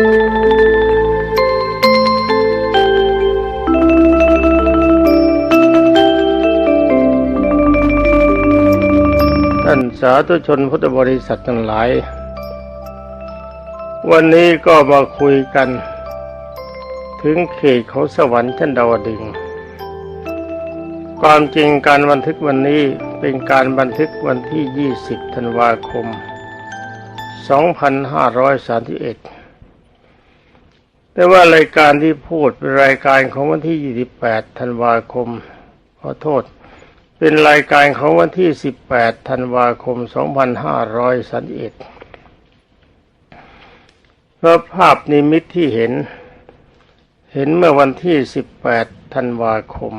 ท่านสาธุชนพุทธบริษัททั้งหลาย วันนี้ก็มาคุยกัน ถึงเขตของสวรรค์ชั้นดาวดึง ความจริงการบันทึกวันนี้เป็นการบันทึกวันที่ 20 ธันวาคม 2531 แต่ว่ารายการที่พูดเป็นรายการของวันที่ 28 ธันวาคม ขอโทษ เป็นรายการของวันที่ 18 ธันวาคม 2531เพราะภาพนิมิตที่เห็น เห็นเมื่อวันที่ 18 ธันวาคม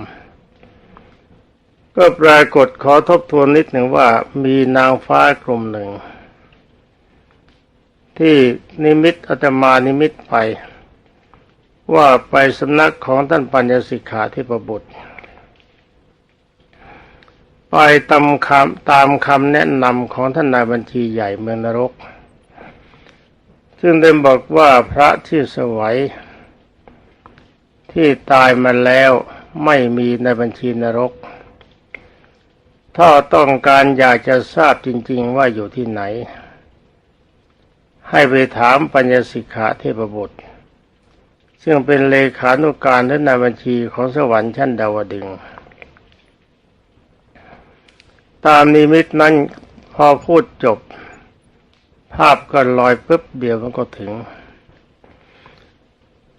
ก็ปรากฏขอทบทวนนิดหนึ่งว่ามีนางฟ้ากลุ่มหนึ่ง ที่นิมิตอาตมานิมิตไป ว่าไปสำนักของท่านปัญญสิกขาที่ประบุตร ไปตามคำตามคำแนะนำของท่านนายบัญชีใหญ่เมืองนรก ซึ่งได้บอกว่าพระที่สวัยที่ตายมาแล้วไม่มีในบัญชีนรก ถ้าต้องการอยากจะทราบจริง ๆ ว่าอยู่ที่ไหน ให้ไปถามปัญญสิกขาเทพบุตร ซึ่งเป็นเลขานุการและนายบัญชีของสวรรค์ชั้นดาวดึง ตามนิมิตนั้นพอพูดจบ ภาพก็ลอยปุ๊บเดียวมันก็ถึง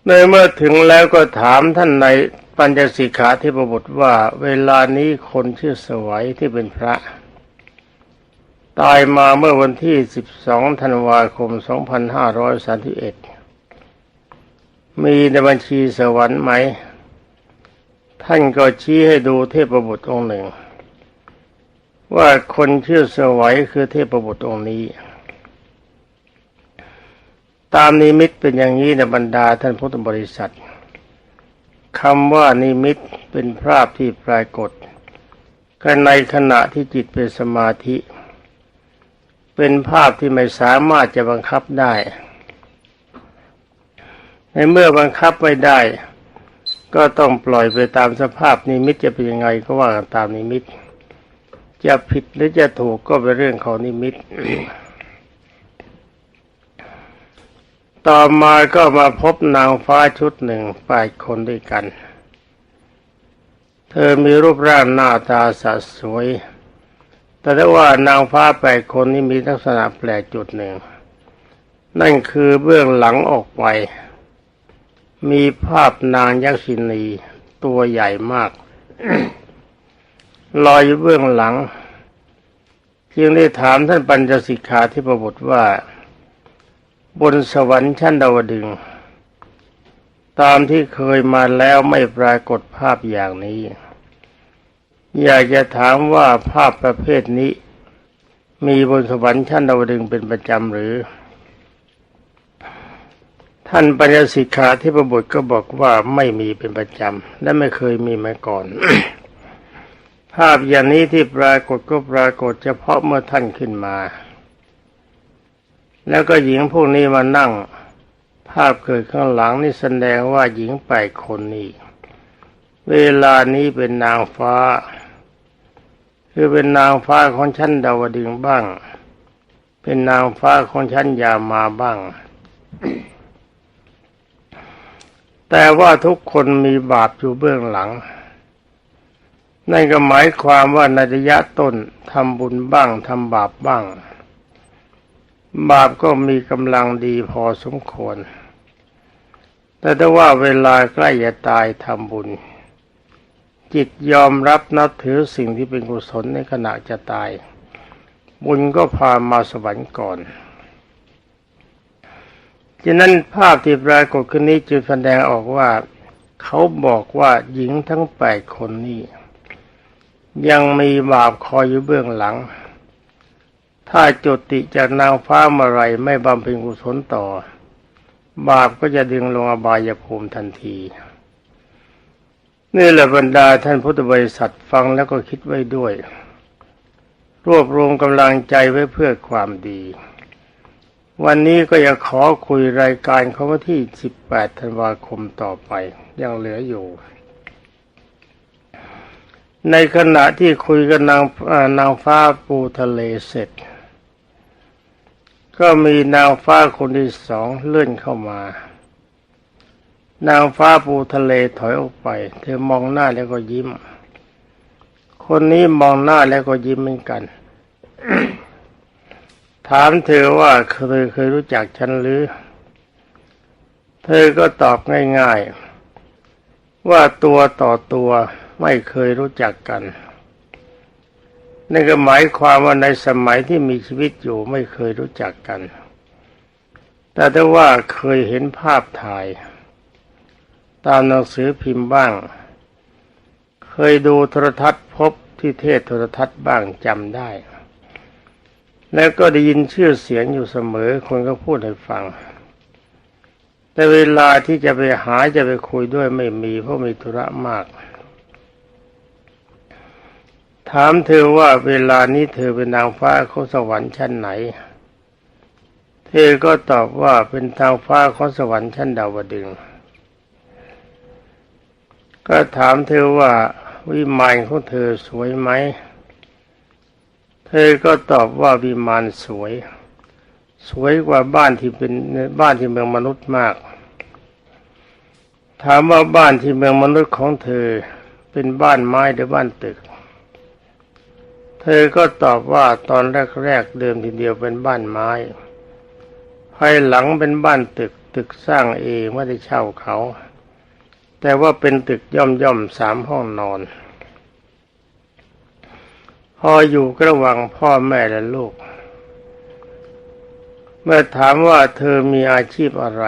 ในเมื่อถึงแล้วก็ถามท่านในปัญจสิกขาเทพบุตรว่า เวลานี้คนชื่อสวัยที่เป็นพระ ตายมาเมื่อวันที่ 12 ธันวาคม 2531 มีในบัญชีสวรรค์ไหม ท่านก็ชี้ให้ดูเทพบุตรองค์หนึ่ง ว่าคนชื่อสวัยคือเทพบุตรองค์นี้ ตามนิมิตเป็นอย่างนี้ในบรรดาท่านพุทธบริษัทคำว่านิมิตเป็นภาพที่ปรากฏกันในขณะที่จิตเป็นสมาธิ เป็นภาพที่ไม่สามารถจะบังคับได้ ในเมื่อบังคับไม่ได้ ก็ต้องปล่อยไปตามสภาพนิมิตจะเป็นยังไงก็ว่ากันตามนิมิต จะผิดหรือจะถูกก็เป็นเรื่องของนิมิต ต่อมาก็มาพบนางฟ้าชุดหนึ่งแปดคนด้วยกัน เธอมีรูปร่างหน้าตาสัสวย แต่ได้ว่านางฟ้าแปดคนนี้มีลักษณะแปลกจุดหนึ่ง นั่นคือเบื้องหลังออกไป มีภาพนางยักษินีตัวใหญ่มาก ลอยเบื้องหลัง จึงได้ถามท่านปัญจสิกขาที่ประบทว่า บนสวรรค์ชั้นดาวดึง ตามที่เคยมาแล้วไม่ปรากฏภาพอย่างนี้ อยากจะถามว่าภาพประเภทนี้ มีบนสวรรค์ชั้นดาวดึงเป็นประจำหรือ ท่านปัญญสิกขาที่ประบุตรก็บอกว่าไม่มีเป็นประจำและไม่เคยมีมาก่อน ภาพอย่างนี้ที่ปรากฏก็ปรากฏเฉพาะเมื่อท่านขึ้นมา แล้วก็หญิงพวกนี้มานั่ง ภาพเกิดข้างหลังนี่แสดงว่าหญิงแปดคนนี้ เวลานี้เป็นนางฟ้า คือเป็นนางฟ้าของชั้นดาวดึงบ้าง เป็นนางฟ้าของชั้นยามาบ้าง แต่ว่าทุกคนมีบาปอยู่เบื้องหลัง นั่นก็หมายความว่าในระยะต้นทำบุญบ้างทำบาปบ้าง บาปก็มีกำลังดีพอสมควร แต่ถ้าว่าเวลาใกล้จะตายทำบุญ จิตยอมรับนับถือสิ่งที่เป็นกุศลในขณะจะตาย บุญก็พามาสวรรค์ก่อน ฉะนั้นภาพที่ปรากฏขึ้นนี้จึงแสดงออกว่า เขาบอกว่าหญิงทั้งแปดคนนี้ ยังมีบาปคอยอยู่เบื้องหลัง ถ้าจุติจากนางฟ้าเมื่อไรไม่บำเพ็ญกุศลต่อ บาปก็จะดึงลงอบายภูมิทันที นี่แหละบรรดาท่านพุทธบริษัทฟังแล้วก็คิดไว้ด้วย รวบรวมกำลังใจไว้เพื่อความดี วันนี้ก็จะขอคุยรายการของวันที่ 18 ธันวาคมต่อไปยังเหลืออยู่ ในขณะที่คุยกับนางนางฟ้าปูทะเลเสร็จ ก็มีนางฟ้าคนที่สองเลื่อนเข้ามา นางฟ้าปูทะเลถอยออกไป เธอมองหน้าแล้วก็ยิ้ม คนนี้มองหน้าแล้วก็ยิ้มเหมือนกัน ถามเธอว่าเคยเคยรู้จักฉันหรือ เธอก็ตอบง่ายๆ ว่าตัวต่อตัวไม่เคยรู้จักกันนั่นก็หมายความว่าในสมัยที่มีชีวิตอยู่ไม่เคยรู้จักกัน แต่ถ้าว่าเคยเห็นภาพถ่าย ตามหนังสือพิมพ์บ้าง เคยดูโทรทัศน์พบที่เทศโทรทัศน์บ้างจำได้ แล้วก็ได้ยินชื่อเสียงอยู่เสมอ คนก็พูดให้ฟัง แต่เวลาที่จะไปหาจะไปคุยด้วยไม่มีเพราะมีธุระมาก ถามเธอว่าเวลานี้เธอเป็นนางฟ้าของสวรรค์ชั้นไหน เธอก็ตอบว่าเป็นทางฟ้าของสวรรค์ชั้นดาวดึงก็ถามเธอว่าวิมานของเธอสวยไหม เธอก็ตอบว่าวิมานสวย สวยกว่าบ้านที่เป็นบ้านที่เมืองมนุษย์มาก ถามว่าบ้านที่เมืองมนุษย์ของเธอเป็นบ้านไม้หรือบ้านตึก เธอก็ตอบว่าตอนแรกๆเดิมทีเดียวเป็นบ้านไม้ ภายหลังเป็นบ้านตึกตึกสร้างเองไม่ได้เช่าเขา แต่ว่าเป็นตึกย่อมย่อมๆสามห้องนอน พออยู่ระหว่างพ่อแม่และลูก เมื่อถามว่าเธอมีอาชีพอะไร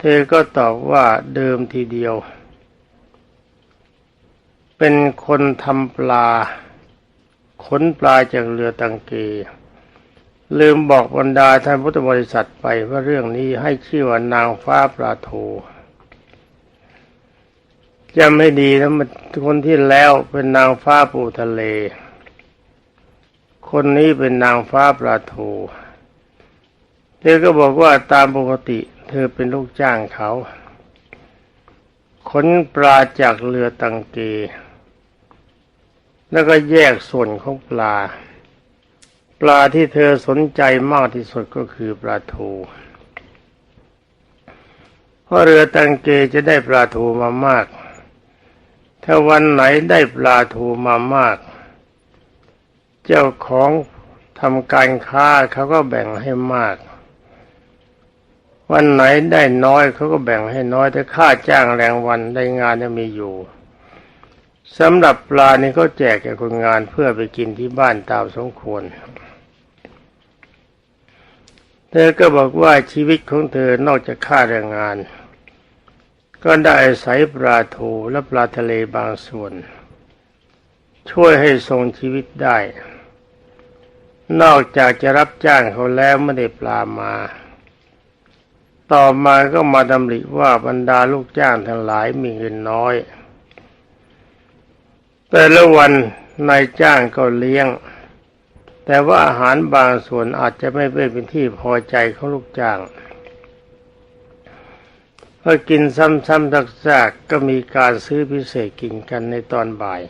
เธอก็ตอบว่าเดิมทีเดียว เป็นคนทำปลา ขนปลาจากเรือตังเก ลืมบอกบรรดาท่านพุทธบริษัทไปว่าเรื่องนี้ให้ชื่อว่านางฟ้าปลาโท จำไม่ดีนะมันคนที่แล้วเป็นนางฟ้าปูทะเล คนนี้เป็นนางฟ้าปลาโทเธอก็บอกว่าตามปกติ เธอเป็นลูกจ้างเขา ขนปลาจากเรือตังเก แล้วก็แยกส่วนของปลา ปลาที่เธอสนใจมากที่สุดก็คือปลาทูเพราะเรือตังเกจะได้ปลาทูมามาก ถ้าวันไหนได้ปลาทูมามาก เจ้าของทำการค้าเขาก็แบ่งให้มาก วันไหนได้น้อยเขาก็แบ่งให้น้อย แต่ค่าจ้างแรงวันได้งานจะมีอยู่สำหรับปลานี่เขาแจกแก่คนงานเพื่อไปกินที่บ้านตามสมควรเธอก็บอกว่าชีวิตของเธอนอกจากค่าแรงงาน ก็ได้อาศัยปลาทูและปลาทะเลบางส่วน ช่วยให้ทรงชีวิตได้ นอกจากจะรับจ้างเขาแล้วไม่ได้ปลามา ต่อมาก็มาดำริว่าบรรดาลูกจ้างทั้งหลายมีเงินน้อย แต่ละวันนายจ้างก็เลี้ยง แต่ว่าอาหารบางส่วนอาจจะไม่เป็นที่พอใจของลูกจ้าง พอกินซ้ำๆซากๆก็มีการซื้อพิเศษกินกันในตอนบ่าย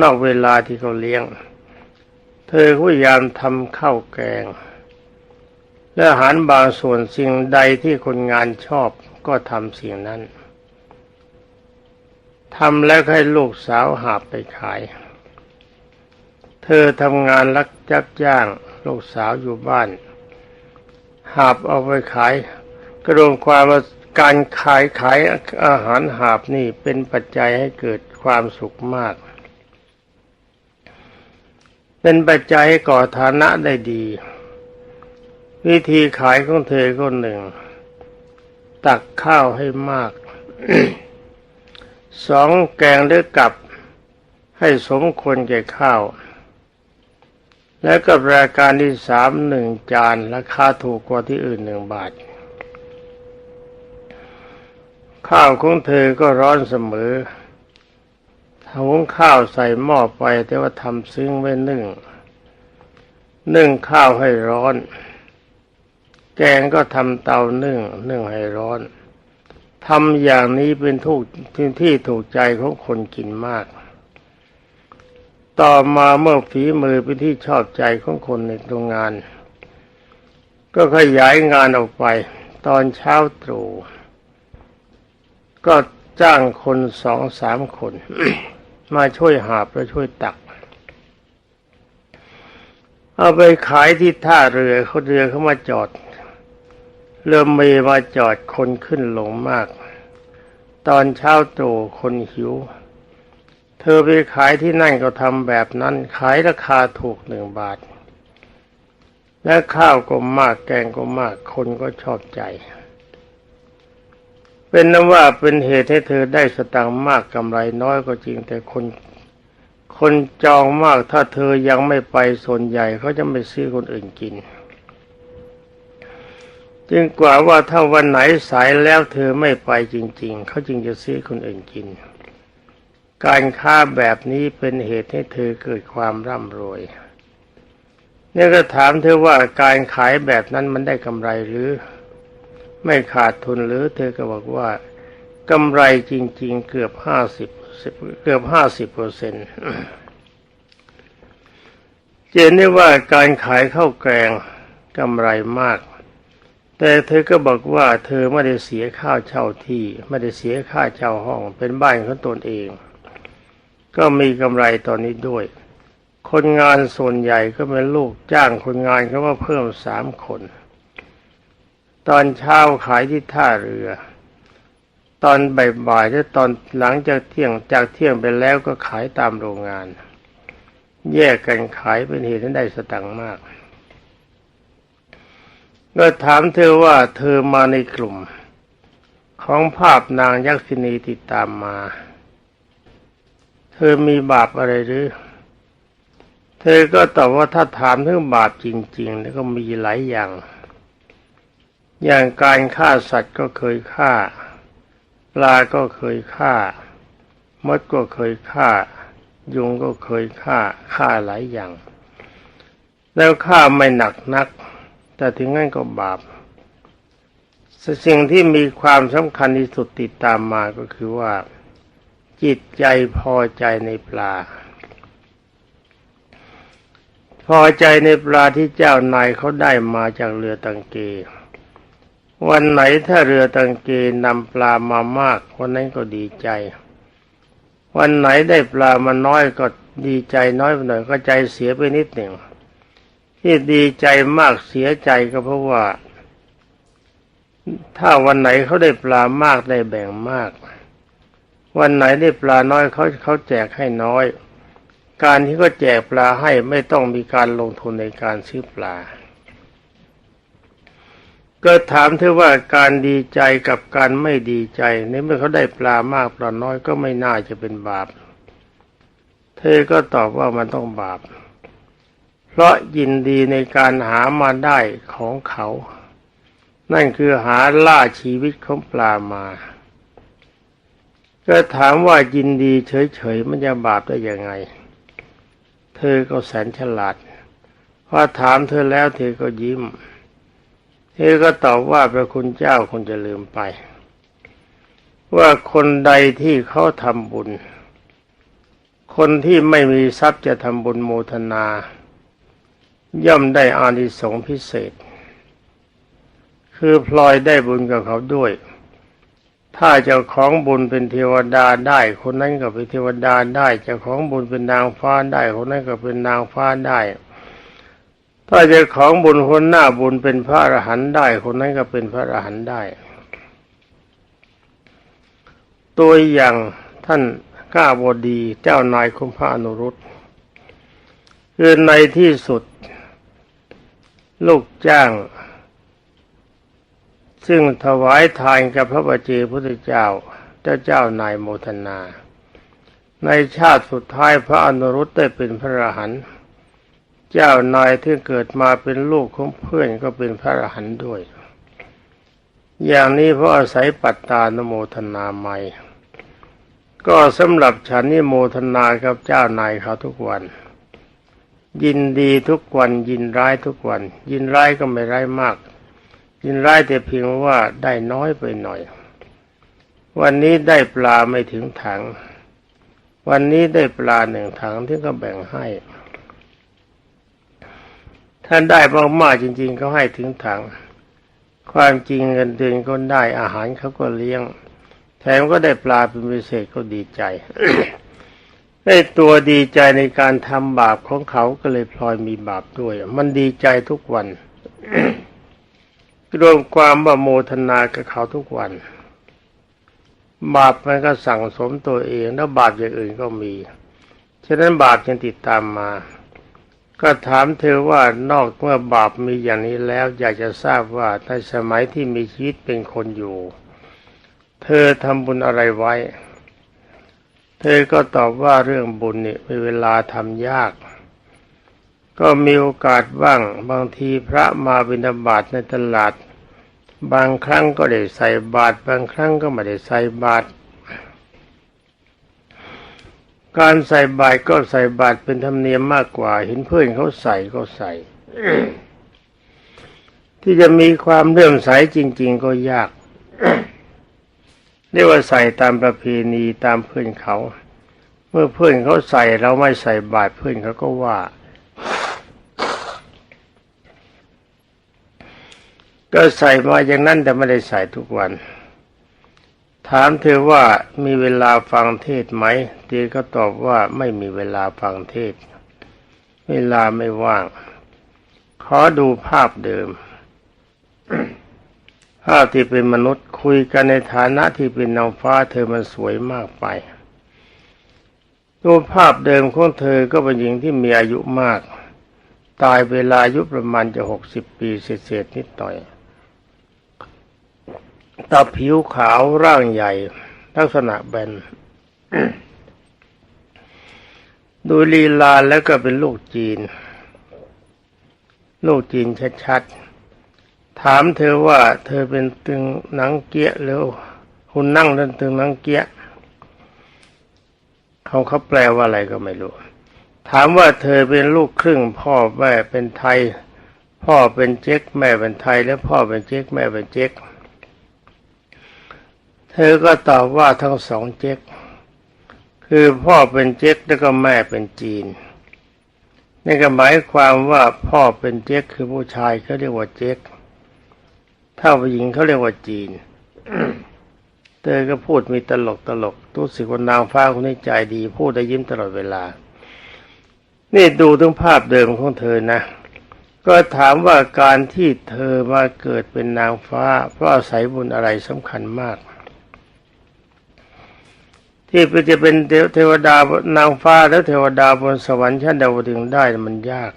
นอกเวลาที่เขาเลี้ยง เธอพยายามทำข้าวแกง และอาหารบางส่วนสิ่งใดที่คนงานชอบก็ทำสิ่งนั้นทำแล้วให้ลูกสาวหาบไปขาย เธอทำงานรักจับจ้าง ลูกสาวอยู่บ้าน หาบเอาไปขาย กระรวมความว่า การขายขายอาหารหาบนี่เป็นปัจจัยให้เกิดความสุขมาก เป็นปัจจัยให้ก่อฐานะได้ดี วิธีขายของเธอก็หนึ่ง ตักข้าวให้มากสองแกงหรือกับให้สมควรแก่ข้าว และก็รายการที่สามหนึ่งจานราคาถูกกว่าที่อื่นหนึ่งบาท ข้าวของเธอก็ร้อนเสมอหุงข้าวใส่หม้อไปแต่ว่าทำซึ้งไว้นึ่ง นึ่งข้าวให้ร้อน แกงก็ทำเตานึ่ง นึ่งให้ร้อนทำอย่างนี้เป็นทุกที่ที่ถูกใจของคนกินมาก ต่อมาเมื่อฝีมือเป็นที่ชอบใจของคนในโรงงาน ก็ขยายงานออกไป ตอนเช้าตรู่ ก็จ้างคนสองสามคน มาช่วยหาบและช่วยตัก เอาไปขายที่ท่าเรือเขาเรือเขามาจอด เรือเมมาจอดคนขึ้นลงมาก ตอนเช้าตรู่คนหิว เธอไปขายที่นั่นก็ทำแบบนั้น ขายราคาถูกหนึ่งบาท และข้าวก็มากแกงก็มากคนก็ชอบใจ เป็นนั้นว่าเป็นเหตุให้เธอได้สตังค์มากกำไรน้อยก็จริง แต่คนคนจองมากถ้าเธอยังไม่ไปส่วนใหญ่เขาจะไม่ซื้อคนอื่นกิน จึงกว่าว่าถ้าวันไหนสายแล้วเธอไม่ไปจริง ๆ เขาจึงจะซื้อคนอื่นกิน การค้าแบบนี้เป็นเหตุให้เธอเกิดความร่ำรวยเนี่ยก็ถามเธอว่าการขายแบบนั้นมันได้กำไรหรือ ไม่ขาดทุนหรือเธอก็บอกว่ากำไรจริง ๆ เกือบห้าสิบเกือบห้าสิบเปอร์เซ็นต์เจนได้ว่าการขายข้าวแกงกำไรมาก แต่เธอก็บอกว่าเธอไม่ได้เสียค่าเช่าที่ ไม่ได้เสียค่าเช่าห้องเป็นบ้านของตนเอง ก็มีกำไรตอนนี้ด้วย คนงานส่วนใหญ่ก็เป็นลูกจ้างคนงานเขาว่าเพิ่มสามคน ตอนเช้าขายที่ท่าเรือ ตอนบ่ายๆและตอนหลังจากเที่ยงจากเที่ยงไปแล้วก็ขายตามโรงงาน แยกกันขายเป็นเหตุให้ได้สตังค์มากก็ถามเธอว่าเธอมาในกลุ่ม ของภาพนางยักษินีติดตามมา เธอมีบาปอะไรหรือ เธอก็ตอบว่าถ้าถามเรื่องบาปจริง ๆ แล้วก็มีหลายอย่าง อย่างการฆ่าสัตว์ก็เคยฆ่า ปลาก็เคยฆ่ามดก็เคยฆ่า ยุงก็เคยฆ่าฆ่าหลายอย่าง แล้วฆ่าไม่หนักนัก แต่ถึงงั้นก็บาปสิ่งที่มีความสำคัญที่สุดติดตามมาก็คือว่า จิตใจพอใจในปลา พอใจในปลาที่เจ้านายเขาได้มาจากเรือตังเก วันไหนถ้าเรือตังเกนำปลามามากวันนั้นก็ดีใจ วันไหนได้ปลามาน้อยก็ดีใจน้อยไปหน่อยก็ใจเสียไปนิดหนึ่งที่ดีใจมากเสียใจก็เพราะว่า ถ้าวันไหนเขาได้ปลามากได้แบ่งมาก วันไหนได้ปลาน้อยเขาเขาแจกให้น้อย การที่เขาแจกปลาให้ไม่ต้องมีการลงทุนในการซื้อปลา ก็ถามเธอว่าการดีใจกับการไม่ดีใจในเมื่อเขาได้ปลามากปลาน้อยก็ไม่น่าจะเป็นบาป เธอก็ตอบว่ามันต้องบาป เพราะยินดีในการหามาได้ของเขา นั่นคือหาล่าชีวิตของปลามา ก็ถามว่ายินดีเฉยๆมันจะบาปได้ยังไง เธอก็แสนฉลาดพอถามเธอแล้วเธอก็ยิ้ม เธอก็ตอบว่าพระคุณเจ้าคงจะลืมไป ว่าคนใดที่เขาทำบุญ คนที่ไม่มีทรัพย์จะทำบุญโมทนา ย่อมได้อานิสงส์พิเศษ คือพลอยได้บุญกับเขาด้วย ถ้าเจ้าของบุญเป็นเทวดาได้ คนนั้นก็เป็นเทวดาได้เจ้าของบุญเป็นนางฟ้าได้ คนนั้นก็เป็นนางฟ้าได้ ถ้าจ้าของบุญคนหน้าบุญเป็นพระอรหันต์ได้ คนนั้นก็เป็นพระอรหันต์ได้ ตัวอย่างท่านก้าบดีเจ้านายคุณพระอนุรุตคือในที่สุด ลูกจ้าง ซึ่งถวายทานกับพระบัจเจพุทธเจ้า เจ้าเจ้านายโมทนา ในชาติสุดท้ายพระอนุรุตได้เป็นพระอรหันต์ เจ้านายที่เกิดมาเป็นลูกของเพื่อนก็เป็นพระอรหันต์ด้วย อย่างนี้เพราะอาศัยปัตตานโมทนาใหม่ ก็สำหรับฉันนี่โมทนากับเจ้านายเขาทุกวัน ยินดีทุกวันยินร้ายทุกวัน ยินร้ายก็ไม่ร้ายมาก ยินร้ายแต่เพียงว่าได้น้อยไปหน่อย วันนี้ได้ปลาไม่ถึงถัง วันนี้ได้ปลาหนึ่งถังที่ก็แบ่งให้ ท่านได้มากๆจริง ๆเขาให้ถึงถัง ความจริงเงินเดือนก็ได้อาหารเขาก็เลี้ยง แถมก็ได้ปลาเป็นพิเศษก็ดีใจได้ตัวดีใจในการทำบาปของเขาก็เลยพลอยมีบาปด้วย มันดีใจทุกวันรวมความว่าโมทนากับเขาทุกวัน บาปมันก็สั่งสมตัวเอง แล้วบาปอย่างอื่นก็มี ฉะนั้นบาปยังติดตามมา ก็ถามเธอว่านอกเมื่อบาปมีอย่างนี้แล้ว อยากจะทราบว่าในสมัยที่มีชีวิตเป็นคนอยู่ เธอทำบุญอะไรไว้ เธอก็ตอบว่าเรื่องบุญนี่มีเวลาทำยาก ก็มีโอกาสบ้าง บางทีพระมาบิณฑบาตในตลาด บางครั้งก็ได้ใส่บาตรบางครั้งก็ไม่ได้ใส่บาตร การใส่บาตรก็ใส่บาตรเป็นธรรมเนียมมากกว่า เห็นเพื่อนเขาใส่ก็ใส่ ที่จะมีความเลื่อมใสจริง ๆ ก็ยากเรียกว่าใส่ตามประเพณีตามเพื่อนเขา เมื่อเพื่อนเขาใส่เราไม่ใส่บาตรเพื่อนเขาก็ว่าก็ใส่มาอย่างนั้นแต่ไม่ได้ใส่ทุกวัน ถามเธอว่ามีเวลาฟังเทศไหมเธอก็ตอบว่าไม่มีเวลาฟังเทศ เวลาไม่ว่าง ขอดูภาพเดิม ภาพที่เป็นมนุษย์คุยกันในฐานะที่เป็นนางฟ้าเธอมันสวยมากไปดูภาพเดิมของเธอก็เป็นหญิงที่มีอายุมาก ตายเวลาอายุประมาณจะหกสิบปีเศษนิดหน่อย ตาผิวขาวร่างใหญ่ ลักษณะแบนดูลีลาแล้วก็เป็นลูกจีน ลูกจีนชัดๆ ถามเธอว่า เธอเป็นตึงหนังเกี้ยหรือคุณนั่งเดินตึงหนังเกี้ยเขาเขาแปลว่าอะไรก็ไม่รู้ ถามว่าเธอเป็นลูกครึ่ง พ่อแม่เป็นไทย พ่อเป็นเจ๊กแม่เป็นไทย แล้วพ่อเป็นเจ๊กแม่เป็นเจ๊ก เธอก็ตอบว่าทั้งสองเจ๊ก คือพ่อเป็นเจ๊กแล้วก็แม่เป็นจีนนี่ก็หมายความว่าพ่อเป็นเจ๊กคือผู้ชายเขาเรียกว่าเจ๊กถ้าผู้หญิงเขาเรียกว่าจีน เธอก็พูดมีตลกตลกรู้สึกว่านางฟ้าคนนี้ใจดี พูดได้ยิ้มตลอดเวลา นี่ดูถึงภาพเดิมของเธอนะ ก็ถามว่าการที่เธอมาเกิดเป็นนางฟ้า เพราะอาศัยบุญอะไรสำคัญมาก ที่จะเป็นเทวดานางฟ้าแล้วเทวดาบนสวรรค์ชั้นดาวดึงได้มันยาก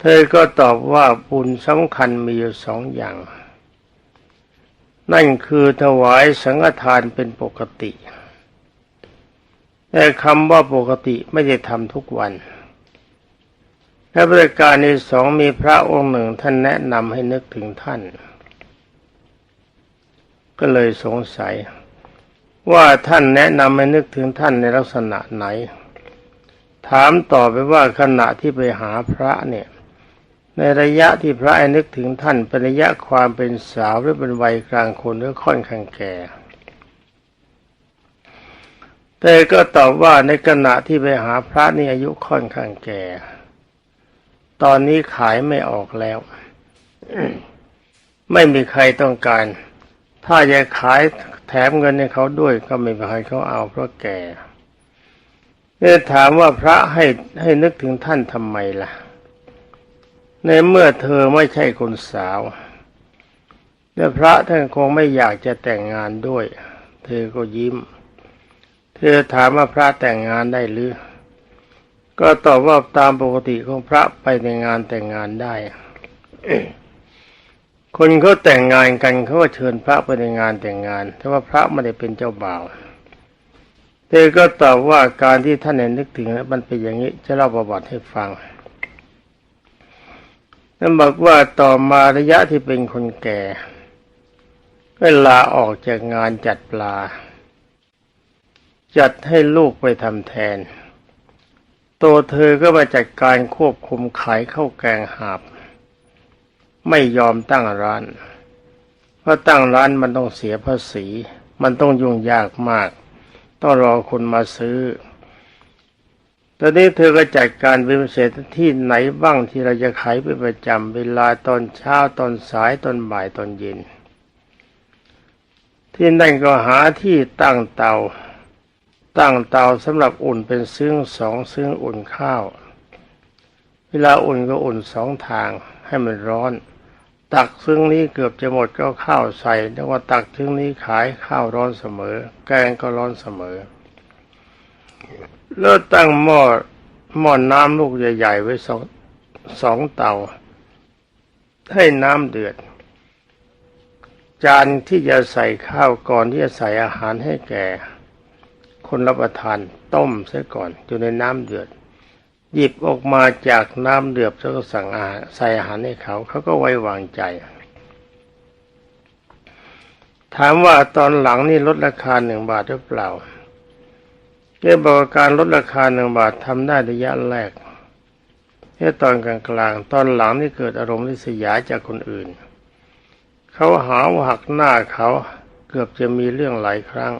เธอก็ตอบว่าบุญสำคัญมีอยู่สองอย่าง นั่นคือถวายสังฆทานเป็นปกติ แต่คำว่าปกติไม่ได้ทำทุกวันและบริการในสองมีพระองค์หนึ่งท่านแนะนำให้นึกถึงท่าน ก็เลยสงสัย ว่าท่านแนะนำให้นึกถึงท่านในลักษณะไหน ถามต่อไปว่าขณะที่ไปหาพระเนี่ย ในระยะที่พระไอ้นึกถึงท่านเป็นระยะความเป็นสาวหรือเป็นวัยกลางคนหรือค่อนข้างแก่เธอก็ตอบว่าในขณะที่ไปหาพระนี่อายุค่อนข้างแก่ ตอนนี้ขายไม่ออกแล้ว ไม่มีใครต้องการ ถ้าจะขาย แถมเงินให้เขาด้วยก็ไม่มีใครเขาเอาเพราะแก่เนี่ยถามว่าพระให้ให้นึกถึงท่านทำไมล่ะ ในเมื่อเธอไม่ใช่คนสาวและพระท่านคงไม่อยากจะแต่งงานด้วย เธอก็ยิ้ม เธอถามว่าพระแต่งงานได้หรือ ก็ตอบว่าตามปกติของพระไปในงานแต่งงานได้ คนเขาแต่งงานกันเขาก็เชิญพระไปในงานแต่งงาน แต่ว่าพระไม่ได้เป็นเจ้าบ่าวเธอก็ตอบว่าการที่ท่านเห็นนึกถึงมันเป็นอย่างนี้จะเล่าประวัติให้ฟังนั่นบอกว่าต่อมาระยะที่เป็นคนแก่ก็ลาออกจากงานจัดปลา จัดให้ลูกไปทำแทน ตัวเธอก็มาจัดการควบคุมขายข้าวแกงหาบ ไม่ยอมตั้งร้าน เพราะตั้งร้านมันต้องเสียภาษี มันต้องยุ่งยากมาก ต้องรอคนมาซื้อ ตอนนี้เธอก็จัดการเป็นเศษที่ไหนบ้างที่เราจะขายเป็นประจำเวลาตอนเช้าตอนสายตอนบ่ายตอนเย็น ที่นั่นก็หาที่ตั้งเตา ตั้งเตาสำหรับอุ่นเป็นซึ่งสองซึ่งอุ่นข้าว เวลาอุ่นก็อุ่นสองทางให้มันร้อน ตักซึ่งนี้เกือบจะหมดก็ข้าวใส่แล้วว่าตักซึ่งนี้ขายข้าวร้อนเสมอ แกงก็ร้อนเสมอ แล้วตั้งหม้อหม้อน้ำลูกใหญ่ๆไว้สองสองเตา ให้น้ำเดือด จานที่จะใส่ข้าวก่อนที่จะใส่อาหารให้แก่ คนรับประทานต้มเสียก่อนอยู่ในน้ำเดือด หยิบออกมาจากน้ำเดือดแล้วก็สั่งอาหารใส่อาหารให้เขา เขาก็ไว้วางใจ ถามว่าตอนหลังนี่ลดราคาหนึ่งบาทหรือเปล่าเรื่องบอกการลดราคาหนึ่งบาททำได้ระยะแรกแค่ตอนกลางๆ ตอนหลังนี่เกิดอารมณ์ริษยาจากคนอื่น เขาหาว่าหักหน้าเขาเกือบจะมีเรื่องหลายครั้ง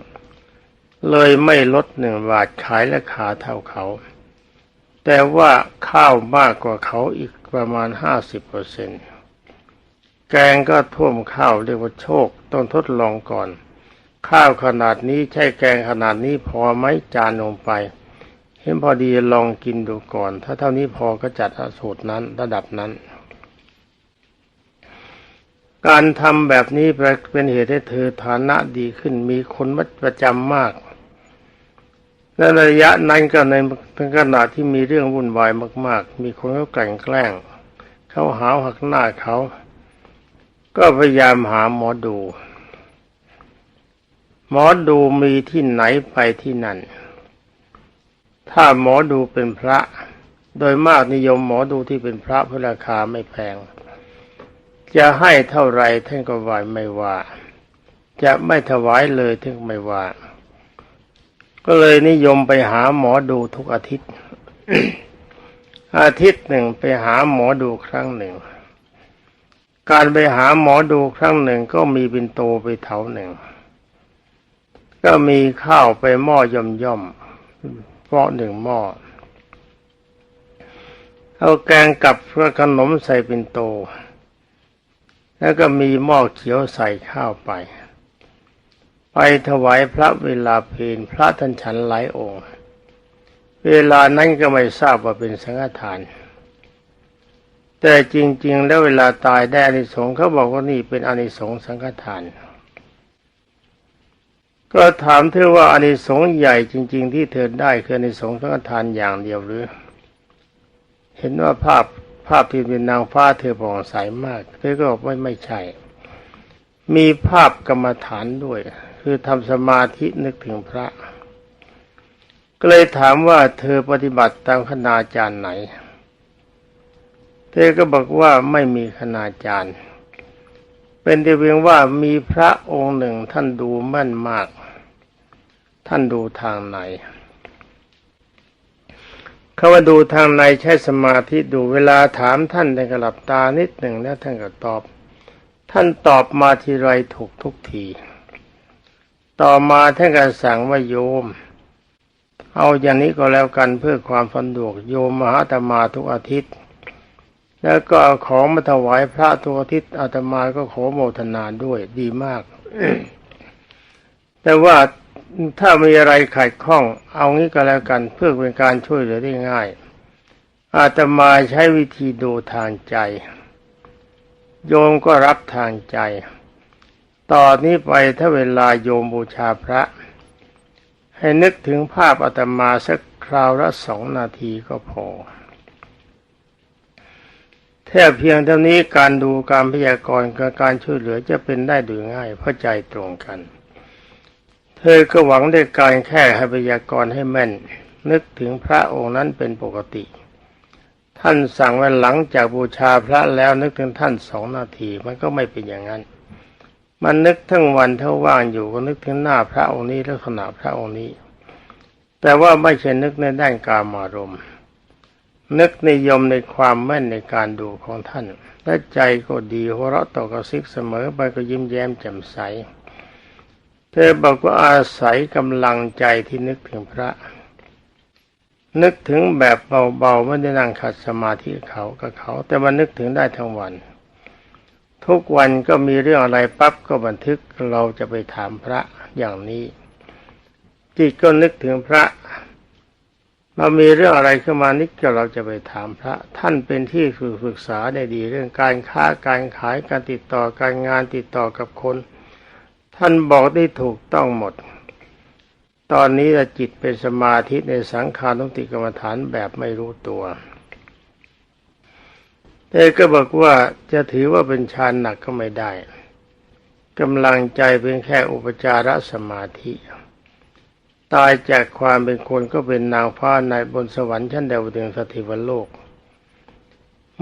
เลยไม่ลดหนึ่งบาทขายราคาเท่าเขา แต่ว่าข้าวมากกว่าเขาอีกประมาณห้าสิบเปอร์เซ็นต์แกงก็ท่วมข้าวเรียกว่าโชคต้องทดลองก่อน ข้าวขนาดนี้ใช่แกงขนาดนี้พอไหมจานลงไป เห็นพอดีลองกินดูก่อน ถ้าเท่านี้พอก็จัดสูตรนั้นระดับนั้น การทำแบบนี้เป็นเหตุให้เธอฐานะดีขึ้นมีคนมัดประจำมาก และระยะนั้นก็ในขณะที่มีเรื่องวุ่นวายมาก ๆ มีคนเขาแกลั่นแกล้งเขาหาหักหน้าเขา ก็พยายามหาหมอดู หมอดูมีที่ไหนไปที่นั่น ถ้าหมอดูเป็นพระ โดยมากนิยมหมอดูที่เป็นพระเพราะราคาไม่แพง จะให้เท่าไรท่านก็วายไม่ว่า จะไม่ถวายเลยท่านไม่ว่า ก็เลยนิยมไปหาหมอดูทุกอาทิตย์ อาทิตย์หนึ่งไปหาหมอดูครั้งหนึ่ง การไปหาหมอดูครั้งหนึ่งก็มีบินโตไปเถาหนึ่ง ก็มีข้าวไปหม้อย่อมย่อมเพราะหนึ่งหม้อ เอาแกงกับเพื่อขนมใส่ปินโต แล้วก็มีหม้อเขียวใส่ข้าวไป ไปถวายพระเวลาเพลพระท่านฉันหลายองค์ เวลานั้นก็ไม่ทราบว่าเป็นสังฆทาน แต่จริง ๆ แล้วเวลาตายได้อานิสงส์เขาบอกว่านี่เป็นอานิสงส์สังฆทาน ก็ถามเธอว่าอานิสงส์ใหญ่จริง ๆ ที่เธอได้คืออานิสงส์สังฆทานอย่างเดียวหรือ เห็นว่าภาพภาพที่เป็นนางฟ้าเธอผ่องใสมาก เธอก็บอกว่าไม่ใช่ มีภาพกรรมฐานด้วย คือทำสมาธินึกถึงพระ ก็เลยถามว่าเธอปฏิบัติตามคณาจารย์ไหน เธอก็บอกว่าไม่มีคณาจารย์ เป็นแต่เพียงว่ามีพระองค์หนึ่งท่านดูแม่นมาก ท่านดูทางไหนเขาว่าดูทางในใช้สมาธิดูเวลาถามท่านท่านก็หลับตานิดหนึ่งแล้วท่านก็ตอบ ท่านตอบมาทีไรถูกทุกที ต่อมาท่านก็สั่งว่าโยม เอาอย่างนี้ก็แล้วกันเพื่อความสะดวกโยมมหาอาตมาทุกอาทิตย์ แล้วก็เอาของมาถวายพระทุกอาทิตย์อาตมาก็ขอโมทนาด้วยดีมาก แต่ว่าถ้ามีอะไรขัดข้อง เอางี้ก็แล้วกันเพื่อเป็นการช่วยเหลือได้ง่าย อาตมาใช้วิธีดูทางใจ โยมก็รับทางใจ ต่อนนี้ไปถ้าเวลาโยมบูชาพระ ให้นึกถึงภาพอาตมาสักคราวละสองนาทีก็พอ แค่เพียงเท่านี้การดูการพยากรณ์กับการช่วยเหลือจะเป็นได้โดยง่ายเพราะใจตรงกัน เธอก็หวังได้การแค่ให้พยากรณ์ให้แม่น นึกถึงพระองค์นั้นเป็นปกติ ท่านสั่งไว้หลังจากบูชาพระแล้วนึกถึงท่านสองนาทีมันก็ไม่เป็นอย่างนั้น มันนึกทั้งวันเท่าว่างอยู่ก็นึกถึงหน้าพระองค์นี้ลักษณะพระองค์นี้ แต่ว่าไม่ใช่นึกในด้านกามารมณ์นึกนิยมในความแม่นในการดูของท่านและใจก็ดีหัวเราะต่อกระซิกเสมอไปก็ยิ้มแย้มแจ่มใส เธอบอกว่าอาศัยกำลังใจที่นึกถึงพระ นึกถึงแบบเบาๆไม่ได้นั่งขัดสมาธิเขากับเขา แต่มันนึกถึงได้ทั้งวัน ทุกวันก็มีเรื่องอะไรปั๊บก็บันทึกเราจะไปถามพระอย่างนี้ จิตก็นึกถึงพระ เรามีเรื่องอะไรขึ้นมานิดก็เราจะไปถามพระ ท่านเป็นที่ฝึกษาได้ดีเรื่องการค้าการขายการติดต่อการงานติดต่อกับคน ท่านบอกได้ถูกต้องหมด ตอนนี้จิตเป็นสมาธิในสังขารนุติกรรมฐานแบบไม่รู้ตัว แต่ก็บอกว่าจะถือว่าเป็นฌานหนักก็ไม่ได้กำลังใจเป็นแค่อุปจารสมาธิ ตายจากความเป็นคนก็เป็นนางฟ้าในบนสวรรค์ชั้นเดวดึงสถิวโลก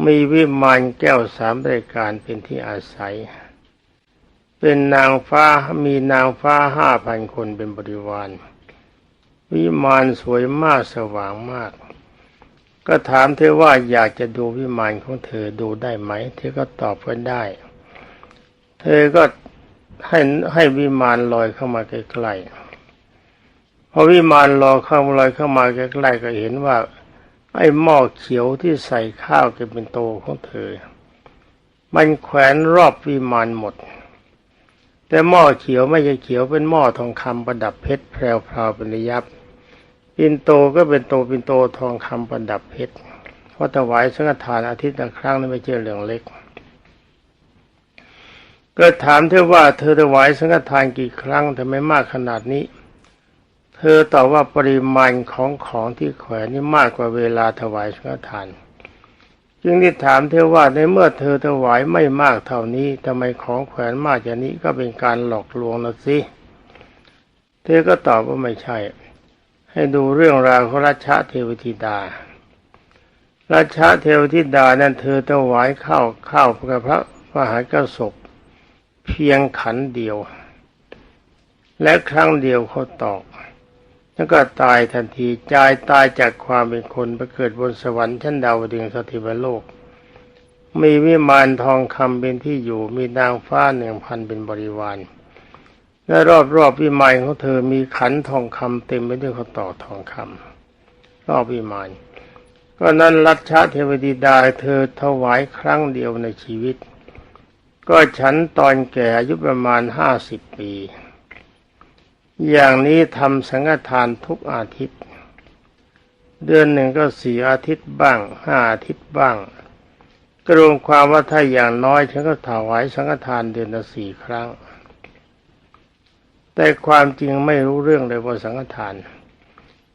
มีวิมานแก้วสามรายการเป็นที่อาศัย เป็นนางฟ้ามีนางฟ้าห้าพันคนเป็นบริวาร วิมานสวยมากสว่างมาก ก็ถามเธอว่าอยากจะดูวิมานของเธอดูได้ไหม เธอก็ตอบว่าได้ เธอก็ให้ให้วิมานลอยเข้ามาใกล้ๆพอวิมานลอยเข้ามาลอยเข้ามาใกล้ๆก็เห็นว่า ไอ้หม้อเขียวที่ใส่ข้าวกันเป็นโตของเธอ มันแขวนรอบวิมานหมด แต่หม้อเขียวไม่ใช่เขียวเป็นหม้อทองคำประดับเพชรแพรวพราวเป็นระยับ ปินโตก็เป็นโตปินโตทองคำประดับเพชรเพราะถวายสังฆทานอาทิตย์ละครั้งนั้นไม่ใช่เรื่องเล็ก ก็ถามเธอว่าเธอถวายสังฆทานกี่ครั้งทำไมมากขนาดนี้ เธอตอบว่าปริมาณของของที่แขวนนี่มากกว่าเวลาถวายสังฆทาน จึงได้ถามเธอว่าในเมื่อเธอถวายไม่มากเท่านี้ทำไมของแขวนมากอย่างนี้ก็เป็นการหลอกลวงนะสิ เธอก็ตอบว่าไม่ใช่ ให้ดูเรื่องราวของราชาเทวธิดา ราชาเทวธิดานั้นเธอถวายข้าวข้าวกับพระมหากระสบเพียงขันเดียว และครั้งเดียวเขาตอกแล้วก็ตายทันทีจายตายจากความเป็นคนไปเกิดบนสวรรค์ชั้นดาวดึงสถิวโลก มีวิมานทองคำเป็นที่อยู่มีนางฟ้าหนึ่งพันเป็นบริวาร และรอบๆวิมานของเธอมีขันทองคำเต็มไปด้วยข้าวตอทองคำรอบวิมานก็นั้นรัชชาเทวดีดาเธอถวายครั้งเดียวในชีวิต ก็ฉันตอนแก่อายุประมาณห้าสิบปี อย่างนี้ทำสังฆทานทุกอาทิตย์ เดือนหนึ่งก็สี่อาทิตย์บ้างห้าอาทิตย์บ้างกรวมความว่าถ้าอย่างน้อยฉันก็ถวายสังฆทานเดือนละสี่ครั้ง แต่ความจริงไม่รู้เรื่องเลยว่าสังฆทาน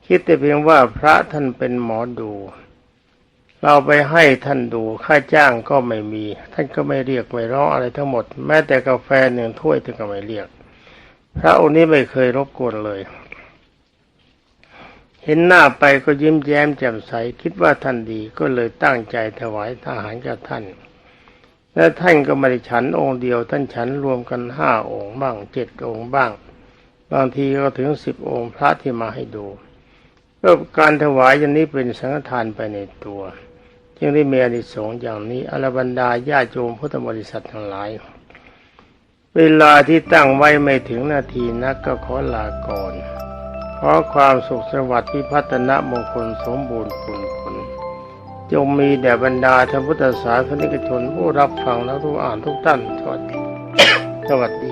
คิดแต่เพียงว่าพระท่านเป็นหมอดู เราไปให้ท่านดูค่าจ้างก็ไม่มี ท่านก็ไม่เรียกไม่ร้องอะไรทั้งหมด แม้แต่กาแฟหนึ่งถ้วยท่านก็ไม่เรียก พระองค์นี้ไม่เคยรบกวนเลย เห็นหน้าไปก็ยิ้มแย้มแจ่มใสคิดว่าท่านดีก็เลยตั้งใจถวายทหารกับท่านและท่านก็ไม่ได้ฉันองค์เดียว ท่านฉันรวมกันห้าองค์บ้างเจ็ดองค์บ้าง บางทีก็ถึงสิบองค์พระที่มาให้ดูก็การถวายอย่างนี้เป็นสังฆทานไปในตัว จึงได้มีอนิสงส์อย่างนี้อรบรรดาญาโยมพุทธบริษัททั้งหลาย เวลาที่ตั้งไว้ไม่ถึงนาทีนักก็ขอลาก่อนขอความสุขสวัสดิ์พิพัฒนมงคลสมบูรณ์ผลผลจงมีแด่บรรดาท่านพุทธศาสนิกชนผู้รับฟังและผู้อ่านทุกท่านสวัสดีสวัสดี